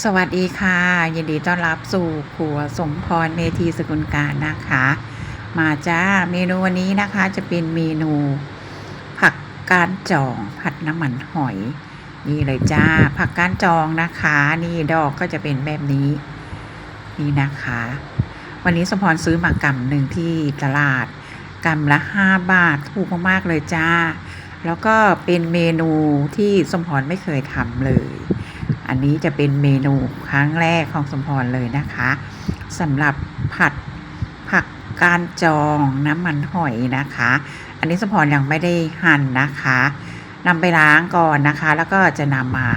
สวัสดีค่ะ ยินดีต้อนรับสู่ครัวสมพรเมธีสกุลการนะคะ มาจ้าเมนูวันนี้นะคะจะเป็นเมนู ผักกาดจองผัดน้ำมันหอย นี่เลยจ้า ผักกาดจองนะคะ นี่ดอกก็จะเป็นแบบนี้ นี่นะคะ วันนี้สมพรซื้อมากำหนึ่งที่ตลาดกำละ5บาทถูกมากๆเลยจ้า แล้วก็เป็นเมนูที่สมพรไม่เคยทำเลย อันนี้จะเป็นเมนูครั้งแรกของสมพรเลยนะคะสำหรับผัดผักกาดจองน้ำมันหอยนะคะ อันนี้สมพรยังไม่ได้หั่นนะคะนำไปล้างก่อนนะคะ แล้วก็จะนำมา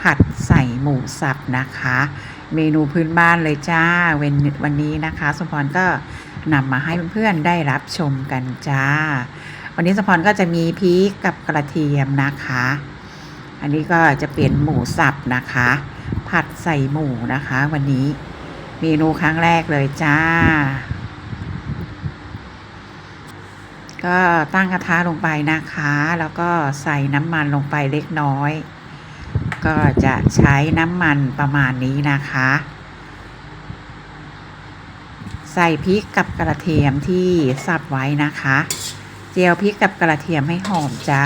ผัดใส่หมูสับนะคะ เมนูพื้นบ้านเลยจ้าเวนวันนี้นะคะ สมพรก็นำมาให้เพื่อนๆได้รับชมกันจ้า วันนี้สมพรก็จะมีพริกกับกระเทียมนะคะ อันนี้ก็จะเป็นหมูสับนะคะ ผัดใส่หมูนะคะ วันนี้เมนูครั้งแรกเลยจ้า ก็ตั้งกระทะลงไปนะคะ แล้วก็ใส่น้ำมันลงไปเล็กน้อย ก็จะใช้น้ำมันประมาณนี้นะคะ ใส่พริกกับกระเทียมที่สับไว้นะคะ เจียวพริกกับกระเทียมให้หอมจ้า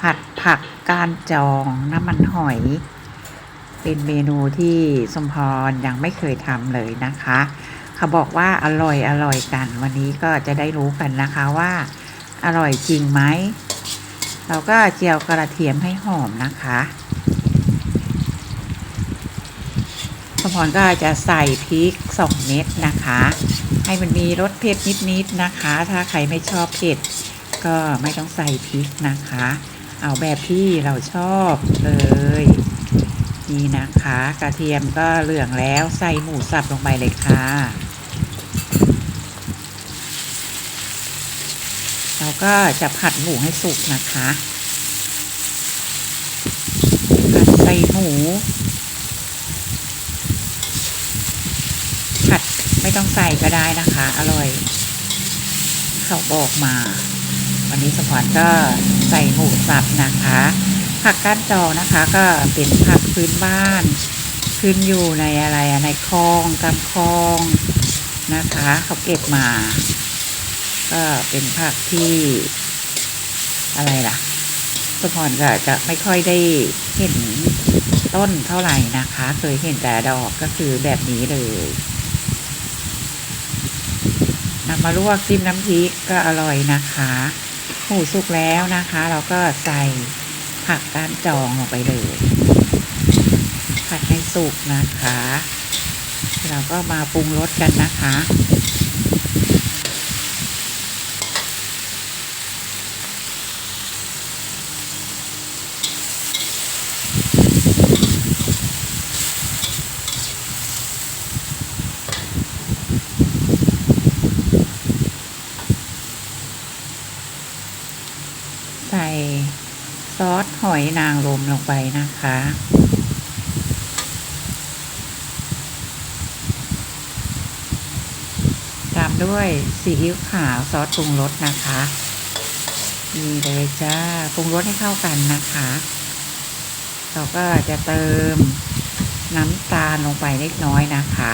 ผัดผัก กาดจองน้ำมันหอย เป็นเมนูที่สมพรยังไม่เคยทำเลยนะคะ เขาบอกว่าอร่อยอร่อยกัน วันนี้ก็จะได้รู้กันนะคะว่าอร่อยจริงไหม เราก็เจียวกระเทียมให้หอมนะคะสมพรก็จะใส่พริกสองเม็ดนะคะ ให้มันมีรสเผ็ดนิดๆนะคะ ถ้าใครไม่ชอบเผ็ดก็ไม่ต้องใส่พริกนะคะ เอาแบบที่เราชอบเลย นี่นะคะ กระเทียมก็เหลืองแล้วใส่หมูสับลงไปเลยค่ะเราก็จะผัดหมูให้สุกนะคะผัดใส่หมู ผัดไม่ต้องใส่ก็ได้นะคะ อร่อย เขาบอกมา วันนี้สมพรก็ใส่หมูสับนะคะ ผักก้านจองนะคะก็เป็นผักพื้นบ้านขึ้นอยู่ในอะไรในคลองตามคลองนะคะ เขาเก็บมา ก็เป็นผักที่อะไรล่ะสมพรก็จะไม่ค่อยได้เห็นต้นเท่าไหร่นะคะ เคยเห็นแต่ดอกก็คือแบบนี้เลยนำมาลวกจิ้มน้ำพริกก็อร่อยนะคะ หมูสุกแล้วนะคะ เราก็ใส่ผักก้านจองลงไปเลย ผัดให้สุกนะคะ เราก็มาปรุงรสกันนะคะ ใส่ซอสหอยนางรมลงไปนะคะ ตามด้วยซีอิ๊วขาวซอสปรุงรสนะคะนี่เลยจ้าปรุงรสให้เข้ากันนะคะ เราก็จะเติมน้ำตาลลงไปเล็กน้อยนะคะ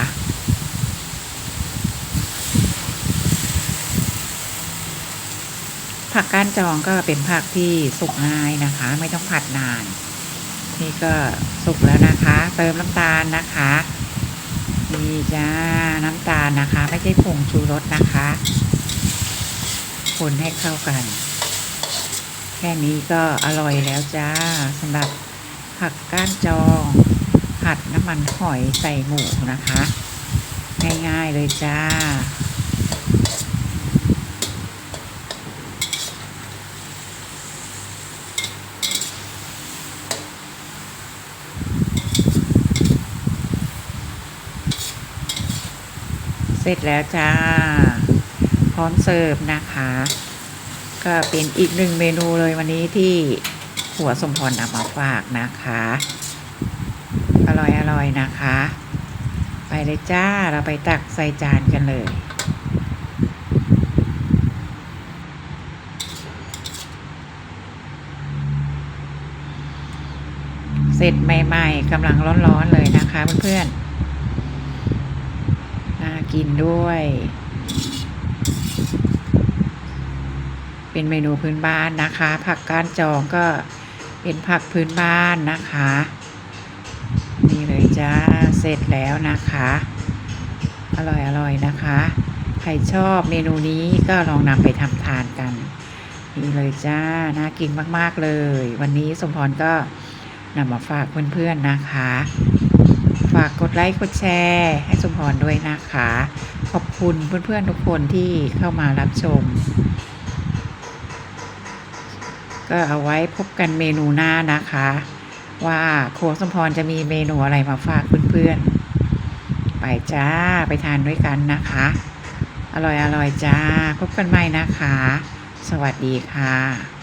ผักก้านจองก็เป็นผักที่สุกง่ายนะคะ ไม่ต้องผัดนาน นี่ก็สุกแล้วนะคะ เติมน้ำตาลนะคะนี่จ้าน้ำตาลนะคะ ไม่ใช่ผงชูรสนะคะคนให้เข้ากัน แค่นี้ก็อร่อยแล้วจ้าสำหรับผักก้านจองผัดน้ำมันหอยใส่หมูนะคะ ง่ายๆเลยจ้า สร็จแล้วจ้า พร้อมเสิร์ฟนะคะ ก็เป็นอีกหนึ่งเมนูเลยวันนี้ที่หัวสมพรนำมาฝากนะคะ อร่อยอร่อยนะคะ ไปเลยจ้าเราไปตักใส่จานกันเลยเสร็จใหม่ ๆกำลังร้อนๆเลยนะคะเพื่อนๆินด้วย เป็นเมนูพื้นบ้านนะคะ ผักก้านจองก็เป็นผักพื้นบ้านนะคะ นี่เลยจ้าเสร็จแล้วนะคะ อร่อยอร่อยนะคะ ใครชอบเมนูนี้ก็ลองนำไปทำทานกัน นี่เลยจ้าน่ากินมาก ๆ เลย วันนี้สมพรก็นำมาฝากเพื่อน ๆ นะคะ ฝากกดไลค์กดแชร์ให้สมพรด้วยนะคะ ขอบคุณเพื่อนๆทุกคนที่เข้ามารับชม ก็เอาไว้พบกันเมนูหน้านะคะ ว่าครัวสมพรจะมีเมนูอะไรมาฝากเพื่อนๆ ไปจ้าไปทานด้วยกันนะคะ อร่อยอร่อยจ้า พบกันใหม่นะคะ สวัสดีค่ะ